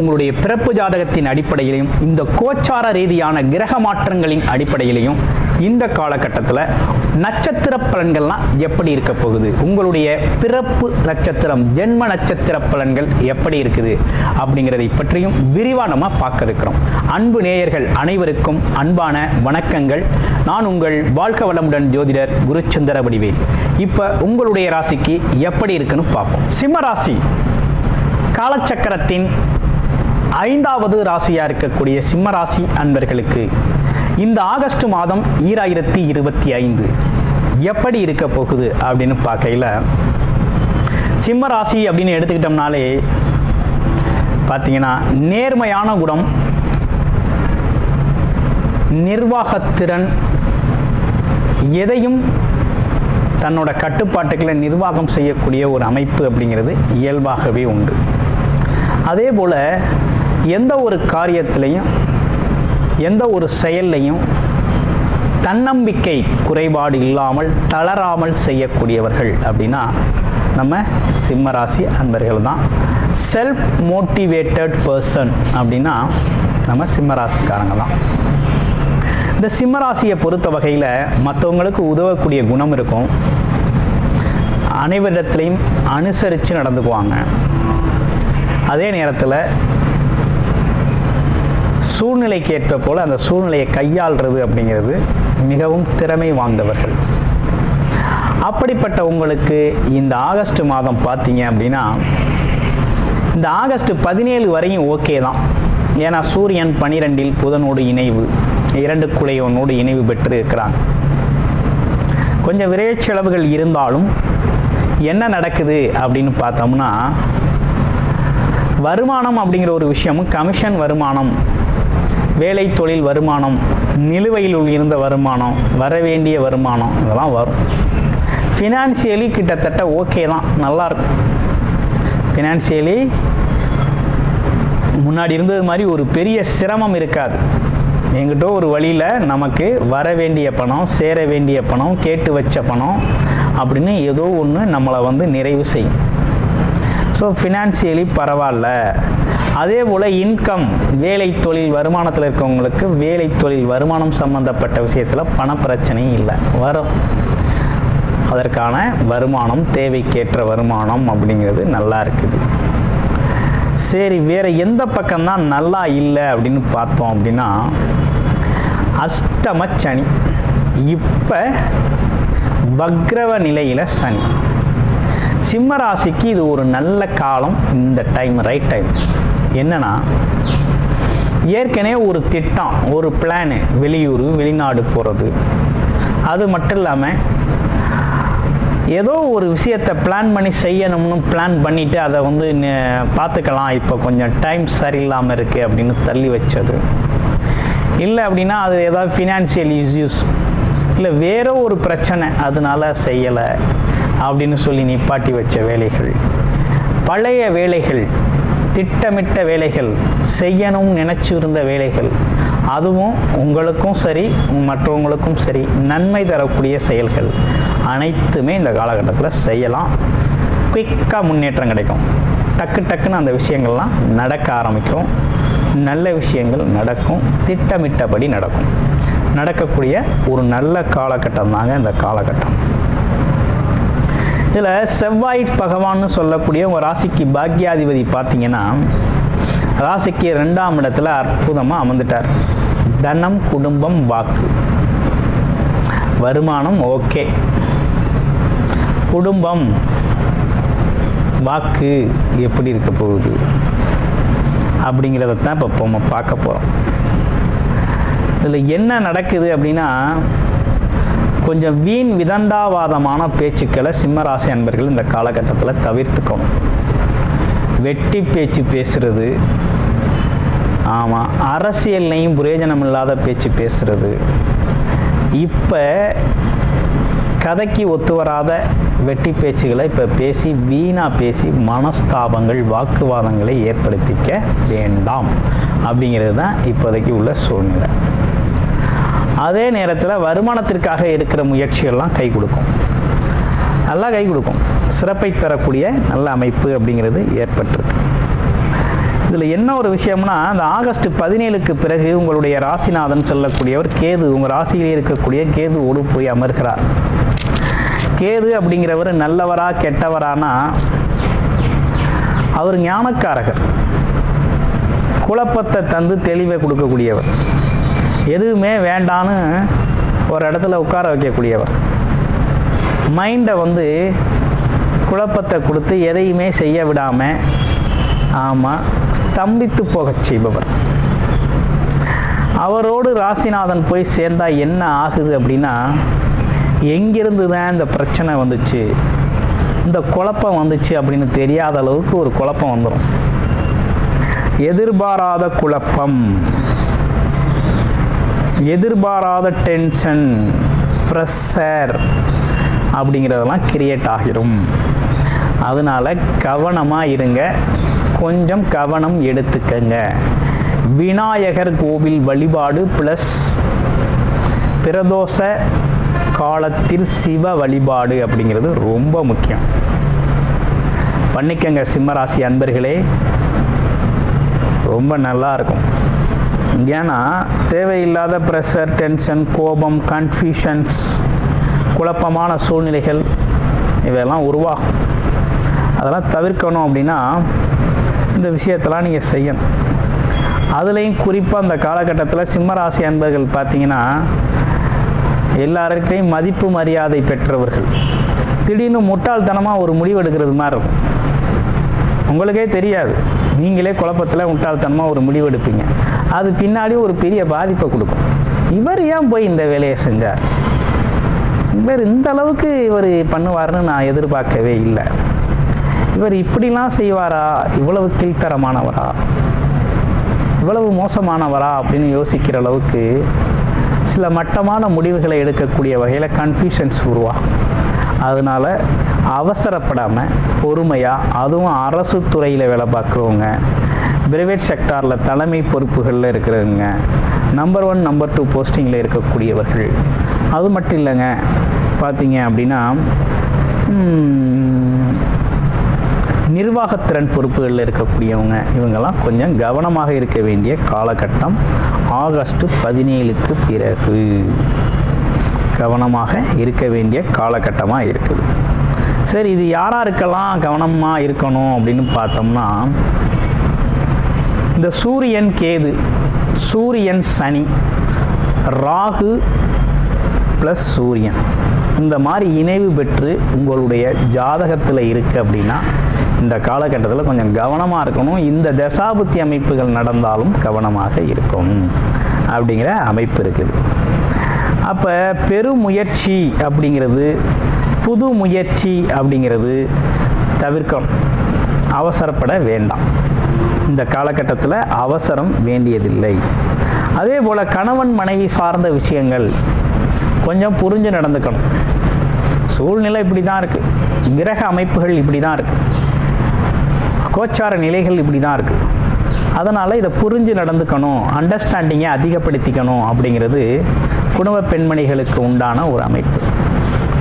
உங்களுடைய பிறப்பு ஜாதகத்தின் அடிப்படையிலையும் இந்த கோச்சார ரீதியான கிரக மாற்றங்களின் அடிப்படையிலையும் இந்த காலகட்டத்தில் நட்சத்திர பலன்கள்லாம் எப்படி இருக்க போகுது? உங்களுடைய பிறப்பு நட்சத்திரம் ஜென்ம நட்சத்திர பலன்கள் எப்படி இருக்குது? அப்படிங்கிறதை பற்றியும் விரிவாக நம்ம பார்க்க இருக்கிறோம். அன்பு நேயர்கள் அனைவருக்கும் அன்பான வணக்கங்கள். நான் உங்கள் வாழ்க வளமுடன் ஜோதிடர் குருச்சந்திர வடிவேல். இப்போ உங்களுடைய ராசிக்கு எப்படி இருக்குன்னு பார்ப்போம். சிம்ம ராசி காலச்சக்கரத்தின் ஐந்தாவது ராசியாக இருக்கக்கூடிய சிம்ம ராசி அன்பர்களுக்கு இந்த ஆகஸ்ட் மாதம் ஈராயிரத்தி இருபத்தி ஐந்து எப்படி இருக்க போகுது அப்படின்னு பார்க்கையில் சிம்ம ராசி அப்படின்னு எடுத்துக்கிட்டோம்னாலே பார்த்தீங்கன்னா நேர்மையான குணம் நிர்வாகத்திறன் எதையும் தன்னோட கட்டுப்பாட்டுகளை நிர்வாகம் செய்யக்கூடிய ஒரு அமைப்பு அப்படிங்கிறது இயல்பாகவே உண்டு. அதே போல் எந்த ஒரு காரியத்திலையும் எந்த ஒரு செயல்லையும் தன்னம்பிக்கை குறைபாடு இல்லாமல் தளராமல் செய்யக்கூடியவர்கள் அப்படின்னா நம்ம சிம்மராசி அன்பர்கள் தான். செல்ஃப் மோட்டிவேட்டட் பர்சன் அப்படின்னா நம்ம சிம்மராசிக்காரங்க தான். இந்த சிம்மராசியை பொறுத்த வகையில் மற்றவங்களுக்கு உதவக்கூடிய குணம் இருக்கும். அனைவரிடத்துலையும் அனுசரித்து நடந்துக்குவாங்க. அதே நேரத்தில் சூழ்நிலைக்கு ஏற்ற போல் அந்த சூழ்நிலையை கையாள்றது அப்படிங்கிறது மிகவும் திறமை வாய்ந்தவர்கள். அப்படிப்பட்ட உங்களுக்கு இந்த ஆகஸ்ட் மாதம் பார்த்தீங்க அப்படின்னா இந்த ஆகஸ்ட் பதினேழு வரையும் ஓகே தான். ஏன்னா சூரியன் பனிரெண்டில் புதனோடு இணைவு இரண்டு குலையோனோடு இணைவு பெற்று இருக்கிறாங்க கொஞ்சம் விரைய செலவுகள் இருந்தாலும் என்ன நடக்குது அப்படின்னு பார்த்தோம்னா வருமானம் அப்படிங்கிற ஒரு விஷயமும் கமிஷன் வருமானம் வேலை தொழில் வருமானம் நிலுவையில் இருந்த வருமானம் வர வேண்டிய வருமானம் இதெல்லாம் வரும். ஃபினான்சியலி கிட்டத்தட்ட ஓகே தான் நல்லா இருக்கும். ஃபினான்சியலி முன்னாடி இருந்தது மாதிரி ஒரு பெரிய சிரமம் இருக்காது. எங்கிட்ட ஒரு வழியில் நமக்கு வர வேண்டிய பணம் சேர வேண்டிய பணம் கேட்டு வச்ச பணம் அப்படின்னு ஏதோ ஒன்று நம்மளை வந்து நிறைவு செய்யும். ஸோ ஃபினான்சியலி பரவாயில்ல. அதே போல் இன்கம் வேலை தொழில் வருமானத்தில் இருக்கவங்களுக்கு வேலை தொழில் வருமானம் சம்பந்தப்பட்ட விஷயத்தில் பண பிரச்சனையும் இல்லை. வரும். அதற்கான வருமானம் தேவைக்கேற்ற வருமானம் அப்படிங்கிறது நல்லா இருக்குது. சரி வேறு எந்த பக்கம்தான் நல்லா இல்லை அப்படின்னு பார்த்தோம் அப்படின்னா அஷ்டம சனி. இப்போ பக்ரவ நிலையில் சனி. சிம்ம ராசிக்கு இது ஒரு நல்ல காலம் இந்த டைம் ரைட் டைம் என்னன்னா ஏற்கனவே ஒரு திட்டம் ஒரு பிளானு வெளியூர் வெளிநாடு போகிறது அது மட்டும் இல்லாமல் ஏதோ ஒரு விஷயத்தை பிளான் பண்ணி செய்யணும்னு பிளான் பண்ணிவிட்டு அதை வந்து பார்த்துக்கலாம். இப்போ கொஞ்சம் டைம் சரியில்லாமல் இருக்குது அப்படின்னு தள்ளி வச்சது. இல்லை அப்படின்னா அது ஏதாவது ஃபினான்ஷியல் இஷ்யூஸ் இல்லை வேற ஒரு பிரச்சனை அதனால் செய்யலை அப்படின்னு சொல்லி நிப்பாட்டி வச்ச வேலைகள். பழைய வேலைகள். திட்டமிட்ட வேலைகள் செய்யணும் நினைச்சிருந்த வேலைகள் அதுவும் உங்களுக்கும் சரி மற்றவங்களுக்கும் சரி நன்மை தரக்கூடிய செயல்கள் அனைத்துமே இந்த காலகட்டத்தில் செய்யலாம். குயிக்காக முன்னேற்றம் கிடைக்கும். டக்கு டக்குன்னு அந்த விஷயங்கள்லாம் நடக்க ஆரம்பிக்கும். நல்ல விஷயங்கள் நடக்கும். திட்டமிட்டபடி நடக்கும். நடக்கக்கூடிய ஒரு நல்ல காலகட்டம் தாங்க இந்த காலகட்டம். இதில் செவ்வாய் பகவான்னு சொல்லக்கூடிய உங்கள் ராசிக்கு பாக்யாதிபதி பார்த்தீங்கன்னா ராசிக்கு ரெண்டாம் இடத்துல அற்புதமாக அமர்ந்துட்டார். தனம் குடும்பம் வாக்கு. வருமானம் ஓகே. குடும்பம் வாக்கு எப்படி இருக்க போகுது? அப்படிங்கிறத தான் இப்போ நம்ம பார்க்க போகிறோம் இதில் என்ன நடக்குது அப்படின்னா கொஞ்சம் வீண் விதண்டாவாதமான பேச்சுக்களை சிம்மராசி அன்பர்கள் இந்த காலகட்டத்தில் தவிர்த்துக்கணும் வெட்டி பேச்சு பேசுறது ஆமாம் அரசியல்லையும் பிரயோஜனம் இல்லாத பேச்சு பேசுறது. இப்போ கதைக்கு ஒத்து வராத வெட்டி பேச்சுகளை இப்போ பேசி வீணாக பேசி மனஸ்தாபங்கள் வாக்குவாதங்களை ஏற்படுத்திக்க வேண்டாம். அப்படிங்கிறது தான் இப்போதைக்கு உள்ள சூழ்நிலை. அதே நேரத்தில் வருமானத்திற்காக இருக்கிற முயற்சிகள்லாம் கை கொடுக்கும். நல்லா கை கொடுக்கும். சிறப்பை தரக்கூடிய நல்ல அமைப்பு அப்படிங்கிறது ஏற்பட்டிருக்கு. இதில் என்ன ஒரு விஷயம்னா அந்த ஆகஸ்ட் பதினேழுக்கு பிறகு உங்களுடைய ராசிநாதன் சொல்லக்கூடியவர் கேது உங்கள் ராசியிலே இருக்கக்கூடிய கேதுவோடு போய் அமர்கிறார். கேது அப்படிங்கிறவர் நல்லவரா கெட்டவரானா அவர் ஞானக்காரகர். குழப்பத்தை தந்து தெளிவை கொடுக்கக்கூடியவர். எதுவுமே வேண்டான்னு ஒரு இடத்துல உட்கார வைக்கக்கூடியவர். மைண்டை வந்து குழப்பத்தை கொடுத்து எதையுமே செய்ய விடாமல் ஆமாம் ஸ்தம்பித்து போகச் செய்பவர். அவரோடு ராசிநாதன் போய் சேர்ந்தால் என்ன ஆகுது அப்படின்னா எங்கிருந்து தான் இந்த பிரச்சனை வந்துச்சு இந்த குழப்பம் வந்துச்சு அப்படின்னு தெரியாத அளவுக்கு ஒரு குழப்பம் வந்துடும் எதிர்பாராத குழப்பம். எதிர்பாராத டென்ஷன் ப்ரெஷர் அப்படிங்கிறதெல்லாம் கிரியேட் ஆகிரும். அதனால் கவனமாக இருங்க. கொஞ்சம் கவனம் எடுத்துக்கங்க. விநாயகர் கோவில் வழிபாடு ப்ளஸ் பிரதோஷ காலத்தில் சிவ வழிபாடு அப்படிங்கிறது ரொம்ப முக்கியம். பண்ணிக்கங்க சிம்மராசி அன்பர்களே. ரொம்ப நல்லா இருக்கும். ஏன்னா தேவையில்லாத ப்ரெஷர் டென்ஷன் கோபம் கன்ஃபியூஷன்ஸ் குழப்பமான சூழ்நிலைகள் இவையெல்லாம் உருவாகும். அதெல்லாம் தவிர்க்கணும் அப்படின்னா இந்த விஷயத்தெல்லாம் நீங்கள் செய்யணும். அதுலேயும் குறிப்பாக அந்த காலகட்டத்தில் சிம்மராசி அன்பர்கள் பார்த்தீங்கன்னா எல்லாருக்கிட்டையும் மதிப்பு மரியாதை பெற்றவர்கள். திடீர்னு முட்டாள்தனமாக ஒரு முடிவு எடுக்கிறது மாதிரி இருக்கும். உங்களுக்கே தெரியாது. நீங்களே குழப்பத்தில் முட்டாள்தனமாக ஒரு முடிவு எடுப்பீங்க அது பின்னாடி ஒரு பெரிய பாதிப்பை கொடுக்கும். இவர் ஏன் போய் இந்த வேலையை செஞ்சார்? இவர் இந்த அளவுக்கு இவர் பண்ணுவார்னு நான் எதிர்பார்க்கவே இல்லை. இவர் இப்படிலாம் செய்வாரா? இவ்வளவு கீழ்த்தரமானவரா? இவ்வளவு மோசமானவரா? அப்படின்னு யோசிக்கிற அளவுக்கு சில மட்டமான முடிவுகளை எடுக்கக்கூடிய வகையில் கன்ஃபியூஷன்ஸ் உருவாகும். அதனால் அவசரப்படாமல் பொறுமையாக அதுவும் அரசு துறையில் வேலை பார்க்குறவங்க பிரைவேட் செக்டாரில் தலைமை பொறுப்புகளில் இருக்கிறவங்க நம்பர் ஒன் நம்பர் டூ போஸ்டிங்கில் இருக்கக்கூடியவர்கள். அது மட்டும் இல்லைங்க. பார்த்தீங்க அப்படின்னா நிர்வாகத்திறன் பொறுப்புகளில் இருக்கக்கூடியவங்க இவங்கெல்லாம் கொஞ்சம் கவனமாக இருக்க வேண்டிய காலகட்டம் ஆகஸ்ட் பதினேழுக்கு பிறகு. கவனமாக இருக்க வேண்டிய காலகட்டமாக இருக்குது. சரி இது யாராருக்கெல்லாம் கவனமாக இருக்கணும் அப்படின்னு பார்த்தோம்னா இந்த சூரியன் கேது சூரியன் சனி ராகு ப்ளஸ் சூரியன் இந்த மாதிரி இணைவு பெற்று உங்களுடைய ஜாதகத்தில் இருக்குது அப்படின்னா இந்த காலகட்டத்தில் கொஞ்சம் கவனமாக இருக்கணும். இந்த தசாபுத்தி அமைப்புகள் நடந்தாலும் கவனமாக இருக்கும் அப்படிங்கிற அமைப்பு இருக்குது. அப்போ பெருமுயற்சி அப்படிங்கிறது புது முயற்சி அப்படிங்கிறது தவிர்க்கணும். அவசரப்பட வேண்டாம். இந்த காலகட்டத்தில் அவசரம் வேண்டியதில்லை. அதே போல் கணவன் மனைவி சார்ந்த விஷயங்கள் கொஞ்சம் புரிஞ்சு நடந்துக்கணும். சூழ்நிலை இப்படி தான் இருக்குது கிரக அமைப்புகள் இப்படி தான் இருக்குது கோச்சார நிலைகள் இப்படி தான் இருக்குது அதனால் இதை புரிஞ்சு நடந்துக்கணும் அண்டர்ஸ்டாண்டிங்கை அதிகப்படுத்திக்கணும் அப்படிங்கிறது குடும்ப பெண்மணிகளுக்கு உண்டான ஒரு அமைப்பு.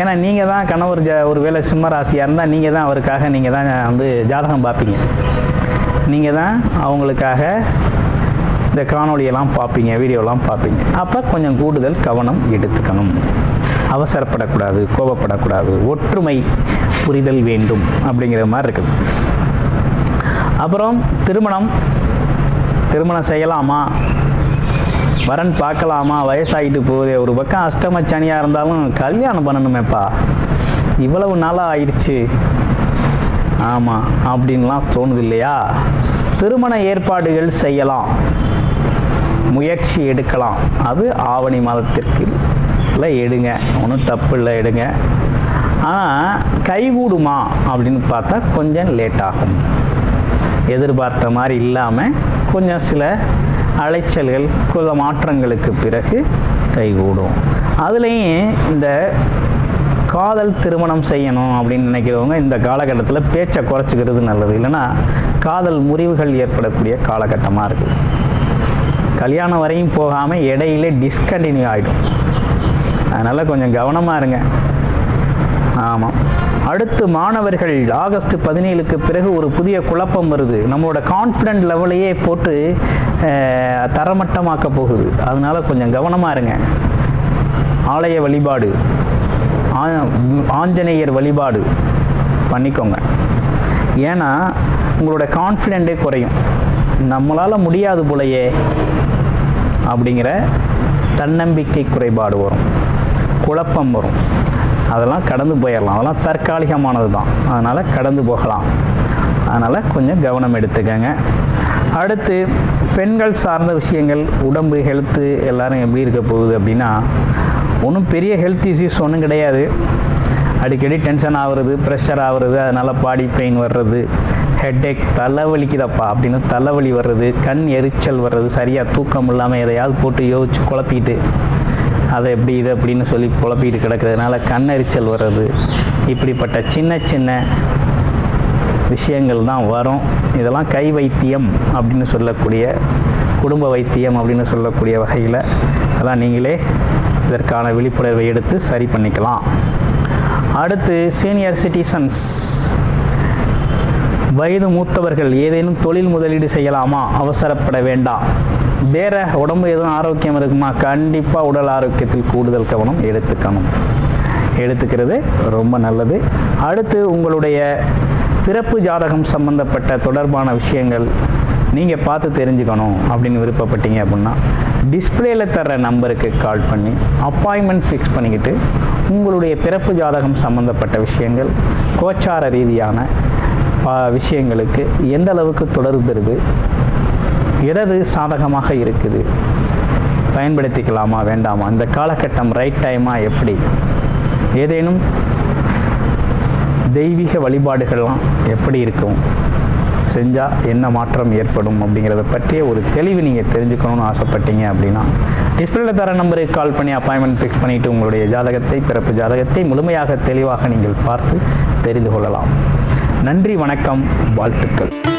ஏன்னா நீங்கள் தான் கணவர் ஜ ஒரு வேளை சிம்ம ராசியாக இருந்தால் நீங்கள் தான் அவருக்காக நீங்கள் தான் வந்து ஜாதகம் பார்ப்பீங்க. நீங்கள் தான் அவங்களுக்காக இந்த காணொளியெல்லாம் பார்ப்பீங்க வீடியோலாம் பார்ப்பீங்க. அப்போ கொஞ்சம் கூடுதல் கவனம் எடுத்துக்கணும். அவசரப்படக்கூடாது கோபப்படக்கூடாது ஒற்றுமை புரிதல் வேண்டும் அப்படிங்கிற மாதிரி இருக்குது. அப்புறம் திருமணம். திருமணம் செய்யலாமா? வரன் பார்க்கலாமா? வயசாகிட்டு போகுது. ஒரு பக்கம் அஷ்டமச்சனியாக இருந்தாலும் கல்யாணம் பண்ணணுமேப்பா. இவ்வளவு நாளாக ஆயிடுச்சு. ஆமாம் அப்படின்லாம் தோணுது இல்லையா திருமண ஏற்பாடுகள் செய்யலாம். முயற்சி எடுக்கலாம். அது ஆவணி மாதத்திற்கு இல்லை எடுங்க. ஒன்றும் தப்பு இல்லை எடுங்க. ஆனால் கைகூடுமா அப்படின்னு பார்த்தா கொஞ்சம் லேட் ஆகும் எதிர்பார்த்த மாதிரி இல்லாமல் கொஞ்சம் சில அலைச்சல்கள் குல மாற்றங்களுக்கு பிறகு கைகூடும். அதுலேயும் இந்த காதல் திருமணம் செய்யணும் அப்படின்னு நினைக்கிறவங்க இந்த காலகட்டத்தில் பேச்சை குறைச்சிக்கிறது நல்லது. இல்லைன்னா காதல் முறிவுகள் ஏற்படக்கூடிய காலகட்டமாக இருக்குது கல்யாணம் வரையும் போகாமல் இடையிலே டிஸ்கண்டினியூ ஆகிடும் அதனால் கொஞ்சம் கவனமாக இருங்க. ஆமாம் அடுத்து மாணவர்கள் ஆகஸ்ட் பதினேழுக்கு பிறகு ஒரு புதிய குழப்பம் வருது. நம்மளோட கான்ஃபிடென்ட் லெவலையே போட்டு தரமட்டமாக்கப் தரமட்டமாக்க போகுது. அதனால் கொஞ்சம் கவனமாக இருங்க. ஆலய வழிபாடு. ஆ- ஆஞ்சநேயர் வழிபாடு பண்ணிக்கோங்க. ஏன்னா உங்களோட கான்ஃபிடென்ட்டே குறையும். நம்மளால் முடியாது போலையே அப்படிங்கிற தன்னம்பிக்கை குறைபாடு வரும். குழப்பம் வரும். அதெல்லாம் கடந்து போயிடலாம். அதெல்லாம் தற்காலிகமானது தான் அதனால் கடந்து போகலாம். அதனால் கொஞ்சம் கவனம் எடுத்துக்கங்க. அடுத்து பெண்கள் சார்ந்த விஷயங்கள் உடம்பு ஹெல்த்து எல்லோரும் எப்படி இருக்க போகுது அப்படின்னா ஒன்றும் பெரிய ஹெல்த் இஷ்யூஸ் ஒன்றும் கிடையாது. அடிக்கடி டென்ஷன் ஆகுறது ப்ரெஷர் ஆகுறது அதனால் பாடி பெயின் வர்றது ஹெட்டேக் தலைவலிக்குதப்பா அப்படின்னு தலைவலி வர்றது கண் எரிச்சல் வர்றது சரியாக தூக்கம் இல்லாமல் எதையாவது போட்டு யோசிச்சு குழப்பிட்டு அதை எப்படி இது அப்படின்னு சொல்லி குழப்பிட்டு கிடக்கிறதுனால கண்ணெரிச்சல் வர்றது. இப்படிப்பட்ட சின்ன சின்ன விஷயங்கள் தான் வரும். இதெல்லாம் கை வைத்தியம் அப்படின்னு சொல்லக்கூடிய குடும்ப வைத்தியம் அப்படின்னு சொல்லக்கூடிய வகையில் அதான் நீங்களே இதற்கான விழிப்புணர்வை எடுத்து சரி பண்ணிக்கலாம். அடுத்து சீனியர் சிட்டிசன்ஸ் வயது மூத்தவர்கள் ஏதேனும் தொழில் முதலீடு செய்யலாமா? அவசரப்பட வேண்டாம். வேற உடம்பு எதுவும் ஆரோக்கியம் இருக்குமா? கண்டிப்பாக உடல் ஆரோக்கியத்தில் கூடுதல் கவனம் எடுத்துக்கணும். எடுத்துக்கிறது ரொம்ப நல்லது. அடுத்து உங்களுடைய பிறப்பு ஜாதகம் சம்பந்தப்பட்ட தொடர்பான விஷயங்கள் நீங்கள் பார்த்து தெரிஞ்சுக்கணும் அப்படின்னு விருப்பப்பட்டீங்க அப்படின்னா டிஸ்பிளேல தர்ற நம்பருக்கு கால் பண்ணி அப்பாயின்மெண்ட் ஃபிக்ஸ் பண்ணிக்கிட்டு உங்களுடைய பிறப்பு ஜாதகம் சம்பந்தப்பட்ட விஷயங்கள் கோச்சார ரீதியான விஷயங்களுக்கு எந்த அளவுக்கு தொடர்பு பெறுது எதது சாதகமாக இருக்குது. பயன்படுத்திக்கலாமா வேண்டாமா? இந்த காலகட்டம் ரைட் டைமா எப்படி? ஏதேனும் தெய்வீக வழிபாடுகள்லாம் எப்படி இருக்கும்? செஞ்சால் என்ன மாற்றம் ஏற்படும் அப்படிங்கிறத பற்றிய ஒரு தெளிவு நீங்கள் தெரிஞ்சுக்கணும்னு ஆசைப்பட்டீங்க அப்படின்னா டிஸ்பிளேல தர நம்பருக்கு கால் பண்ணி அப்பாயின்மெண்ட் ஃபிக்ஸ் பண்ணிவிட்டு உங்களுடைய ஜாதகத்தை பிறப்பு ஜாதகத்தை முழுமையாக தெளிவாக நீங்கள் பார்த்து தெரிந்து கொள்ளலாம். நன்றி வணக்கம் வாழ்த்துக்கள்.